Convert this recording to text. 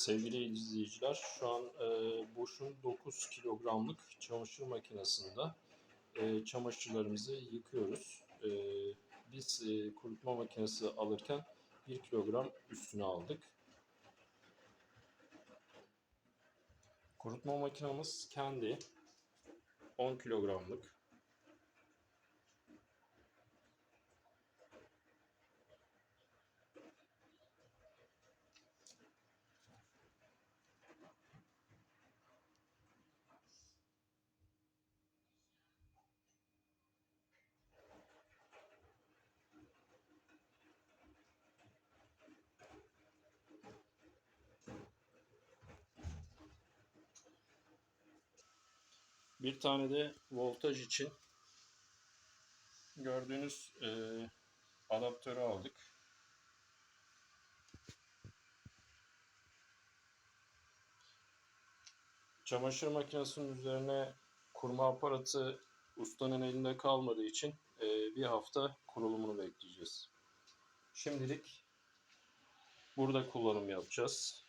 Sevgili izleyiciler, şu an e, Bosch'un 9 kilogramlık çamaşır makinesinde e, çamaşırlarımızı yıkıyoruz. E, biz e, kurutma makinesi alırken 1 kilogram üstüne aldık. Kurutma makinamız kendi 10 kilogramlık. Bir tane de voltaj için gördüğünüz e, adaptörü aldık. Çamaşır makinesinin üzerine kurma aparatı ustanın elinde kalmadığı için e, bir hafta kurulumunu bekleyeceğiz. Şimdilik burada kullanım yapacağız.